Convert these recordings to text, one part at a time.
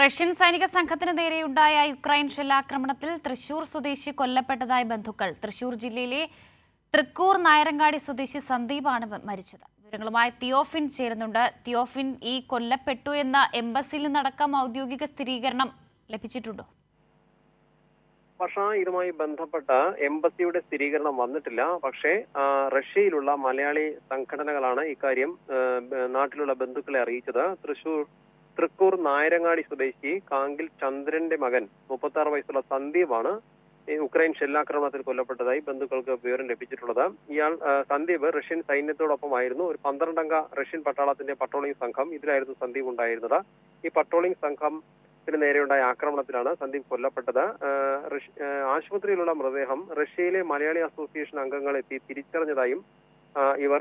Russian സൈനിക സംഘത്തിന് നേരെയുണ്ടായ യുക്രൈൻ ഷെല്ലാക്രമണത്തിൽ തൃശൂർ സ്വദേശി കൊല്ലപ്പെട്ടതായി ബന്ധുക്കൾ. തൃശൂർ ജില്ലയിലെ തൃക്കൂർ നായരങ്ങാടി സ്വദേശി സന്ദീപാണ് മരിച്ചത്. വിവരങ്ങളുമായി തിയോഫിൻ ചേരുന്നുണ്ട്. തിയോഫിൻ ഈ കൊല്ലപ്പെട്ടു എന്ന എംബസിയിൽ നിന്നടക്കം ഔദ്യോഗിക സ്ഥിരീകരണം ലഭിച്ചിട്ടുണ്ടോ? പക്ഷേ ഇതുമായി ബന്ധപ്പെട്ട എംബസിയുടെ സ്ഥിരീകരണം വന്നിട്ടില്ല. പക്ഷേ റഷ്യയിലുള്ള മലയാളി സംഘടനകളാണ് ഇക്കാര്യം നാട്ടിലുള്ള ബന്ധുക്കളെ അറിയിച്ചത്. തൃശൂർ തൃക്കൂർ നായരങ്ങാടി സ്വദേശി കാങ്കിൽ ചന്ദ്രന്റെ മകൻ മുപ്പത്തി ആറ് വയസ്സുള്ള സന്ദീപാണ്. ഉക്രൈൻ ഷെല്ലാക്രമണത്തിൽ കൊല്ലപ്പെട്ടതായി ബന്ധുക്കൾക്ക് വിവരം ലഭിച്ചിട്ടുള്ളത്. ഇയാൾ സന്ദീപ് റഷ്യൻ സൈന്യത്തോടൊപ്പമായിരുന്നു. ഒരു പന്ത്രണ്ടംഗ റഷ്യൻ പട്ടാളത്തിന്റെ പട്രോളിംഗ് സംഘം ഇതിലായിരുന്നു സന്ദീപ് ഉണ്ടായിരുന്നത്. ഈ പട്രോളിംഗ് സംഘം ത്തിന് നേരെയുണ്ടായ ആക്രമണത്തിലാണ് സന്ദീപ് കൊല്ലപ്പെട്ടത്. ആശുപത്രിയിലുള്ള മൃതദേഹം റഷ്യയിലെ മലയാളി അസോസിയേഷൻ അംഗങ്ങൾ എത്തി തിരിച്ചറിഞ്ഞതായും ഇവർ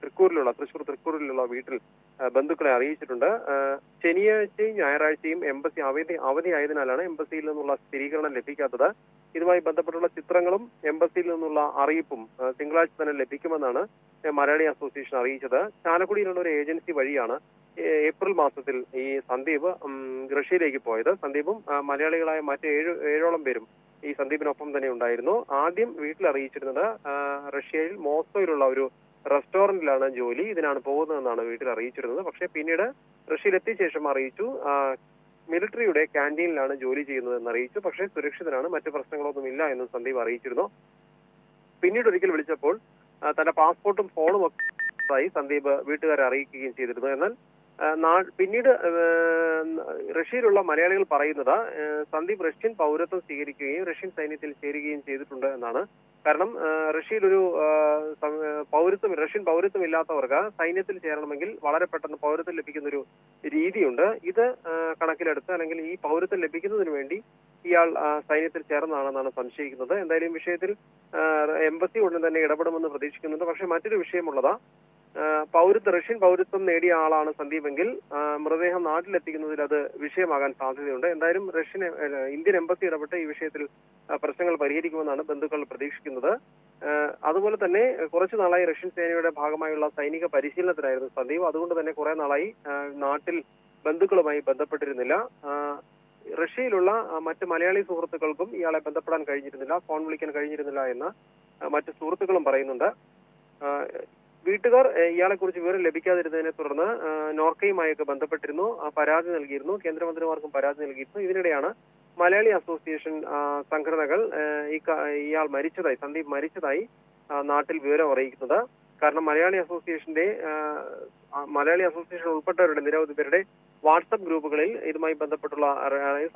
തൃക്കൂരിലുള്ള തൃശൂർ തൃക്കൂരിലുള്ള വീട്ടിൽ ബന്ധുക്കളെ അറിയിച്ചിട്ടുണ്ട്. ശനിയാഴ്ചയും ഞായറാഴ്ചയും എംബസി അവധി അവധിയായതിനാലാണ് എംബസിയിൽ നിന്നുള്ള സ്ഥിരീകരണം ലഭിക്കാത്തത്. ഇതുമായി ബന്ധപ്പെട്ടുള്ള ചിത്രങ്ങളും എംബസിയിൽ നിന്നുള്ള അറിയിപ്പും തിങ്കളാഴ്ച തന്നെ ലഭിക്കുമെന്നാണ് മലയാളി അസോസിയേഷൻ അറിയിച്ചത്. ചാലക്കുടിയിലുള്ള ഒരു ഏജൻസി വഴിയാണ് ഏപ്രിൽ മാസത്തിൽ ഈ സന്ദീപ് റഷ്യയിലേക്ക് പോയത്. സന്ദീപും മലയാളികളായ മറ്റ് ഏഴ് ഏഴോളം പേരും ഈ സന്ദീപിനൊപ്പം തന്നെ ഉണ്ടായിരുന്നു. ആദ്യം വീട്ടിൽ അറിയിച്ചിരുന്നത് റഷ്യയിൽ മോസ്കോയിലുള്ള ഒരു റെസ്റ്റോറന്റിലാണ് ജോലി. ഇതിനാണ് പോകുന്നതെന്നാണ് വീട്ടിൽ അറിയിച്ചിരുന്നത്. പക്ഷേ പിന്നീട് റഷ്യയിൽ എത്തിയ ശേഷം അറിയിച്ചു. മിലിറ്ററിയുടെ ക്യാന്റീനിലാണ് ജോലി ചെയ്യുന്നത് എന്ന് അറിയിച്ചു. പക്ഷേ സുരക്ഷിതനാണ് മറ്റു പ്രശ്നങ്ങളൊന്നും ഇല്ല എന്നും സന്ദീപ് അറിയിച്ചിരുന്നു. പിന്നീട് ഒരിക്കൽ വിളിച്ചപ്പോൾ തന്റെ പാസ്പോർട്ടും ഫോണും ഒക്കെ സന്ദീപ് വീട്ടുകാരെ അറിയിക്കുകയും ചെയ്തിരുന്നു. എന്നാൽ പിന്നീട് റഷ്യയിലുള്ള മലയാളികൾ പറയുന്നത് സന്ദീപ് റഷ്യൻ പൗരത്വം സ്വീകരിക്കുകയും റഷ്യൻ സൈന്യത്തിൽ ചേരുകയും ചെയ്തിട്ടുണ്ട് എന്നാണ്. കാരണം റഷ്യയിൽ ആ, പൗരത്വം റഷ്യൻ പൗരത്വം ഇല്ലാത്തവർക്ക് സൈന്യത്തിൽ ചേരണമെങ്കിൽ വളരെ പെട്ടെന്ന് പൗരത്വം ലഭിക്കുന്ന ഒരു രീതിയുണ്ട്. ഇത് കണക്കിലെടുത്ത് അല്ലെങ്കിൽ ഈ പൗരത്വം ലഭിക്കുന്നതിന് വേണ്ടി ഇയാൾ സൈന്യത്തിൽ ചേർന്നതാണെന്നാണ് സംശയിക്കുന്നത്. എന്തായാലും വിഷയത്തിൽ എംബസി ഉടൻ തന്നെ ഇടപെടുമെന്ന് പ്രതീക്ഷിക്കുന്നുണ്ട്. പക്ഷേ മറ്റൊരു വിഷയമുള്ളത് പൗരത്വ റഷ്യൻ പൗരത്വം നേടിയ ആളാണ് സന്ദീപെങ്കിൽ മൃതദേഹം നാട്ടിലെത്തിക്കുന്നതിൽ അത് വിഷയമാകാൻ സാധ്യതയുണ്ട്. എന്തായാലും റഷ്യൻ ഇന്ത്യൻ എംബസി ഇടപെട്ട് ഈ വിഷയത്തിൽ പ്രശ്നങ്ങൾ പരിഹരിക്കുമെന്നാണ് ബന്ധുക്കൾ പ്രതീക്ഷിക്കുന്നത്. അതുപോലെ തന്നെ കുറച്ചു നാളായി റഷ്യൻ സേനയുടെ ഭാഗമായുള്ള സൈനിക പരിശീലനത്തിലായിരുന്നു സന്ദീപ്. അതുകൊണ്ട് തന്നെ കുറെ നാളായി നാട്ടിൽ ബന്ധുക്കളുമായി ബന്ധപ്പെട്ടിരുന്നില്ല. റഷ്യയിലുള്ള മറ്റ് മലയാളി സുഹൃത്തുക്കൾക്കും ഇയാളെ ബന്ധപ്പെടാൻ കഴിഞ്ഞിരുന്നില്ല ഫോൺ വിളിക്കാൻ കഴിഞ്ഞിരുന്നില്ല എന്ന് മറ്റ് സുഹൃത്തുക്കളും പറയുന്നുണ്ട്. വീട്ടുകാർ ഇയാളെ കുറിച്ച് വിവരം ലഭിക്കാതിരുന്നതിനെ തുടർന്ന് നോർക്കയുമായൊക്കെ ബന്ധപ്പെട്ടിരുന്നു പരാതി നൽകിയിരുന്നു കേന്ദ്രമന്ത്രിമാർക്കും പരാതി നൽകിയിരുന്നു. ഇതിനിടെയാണ് മലയാളി അസോസിയേഷൻ സംഘടനകൾ ഇയാൾ മരിച്ചതായി സന്ദീപ് മരിച്ചതായി നാട്ടിൽ വിവരം അറിയിക്കുന്നത്. കാരണം മലയാളി അസോസിയേഷന്റെ മലയാളി അസോസിയേഷൻ ഉൾപ്പെട്ടവരുടെ നിരവധി പേരുടെ വാട്സപ്പ് ഗ്രൂപ്പുകളിൽ ഇതുമായി ബന്ധപ്പെട്ടുള്ള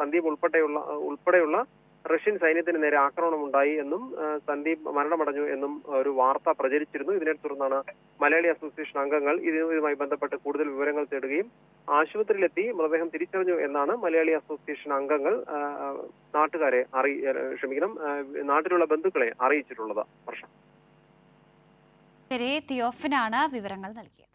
സന്ദീപ് ഉൾപ്പെടെയുള്ള ഉൾപ്പെടെയുള്ള റഷ്യൻ സൈന്യത്തിന് നേരെ ആക്രമണമുണ്ടായി എന്നും സന്ദീപ് മരണമടഞ്ഞു എന്നും ഒരു വാർത്ത പ്രചരിച്ചിരുന്നു. ഇതിനെ തുടർന്നാണ് മലയാളി അസോസിയേഷൻ അംഗങ്ങൾ ഇത് ഇതുമായി ബന്ധപ്പെട്ട് കൂടുതൽ വിവരങ്ങൾ തേടുകയും ആശുപത്രിയിലെത്തി മൃതദേഹം തിരിച്ചറിഞ്ഞു എന്നാണ് മലയാളി അസോസിയേഷൻ അംഗങ്ങൾ നാട്ടുകാരെ അറി ക്ഷമിക്കണം നാട്ടിലുള്ള ബന്ധുക്കളെ അറിയിച്ചിട്ടുള്ളത്. വർഷം. തിയോഫിനാണ് വിവരങ്ങൾ നൽകിയത്.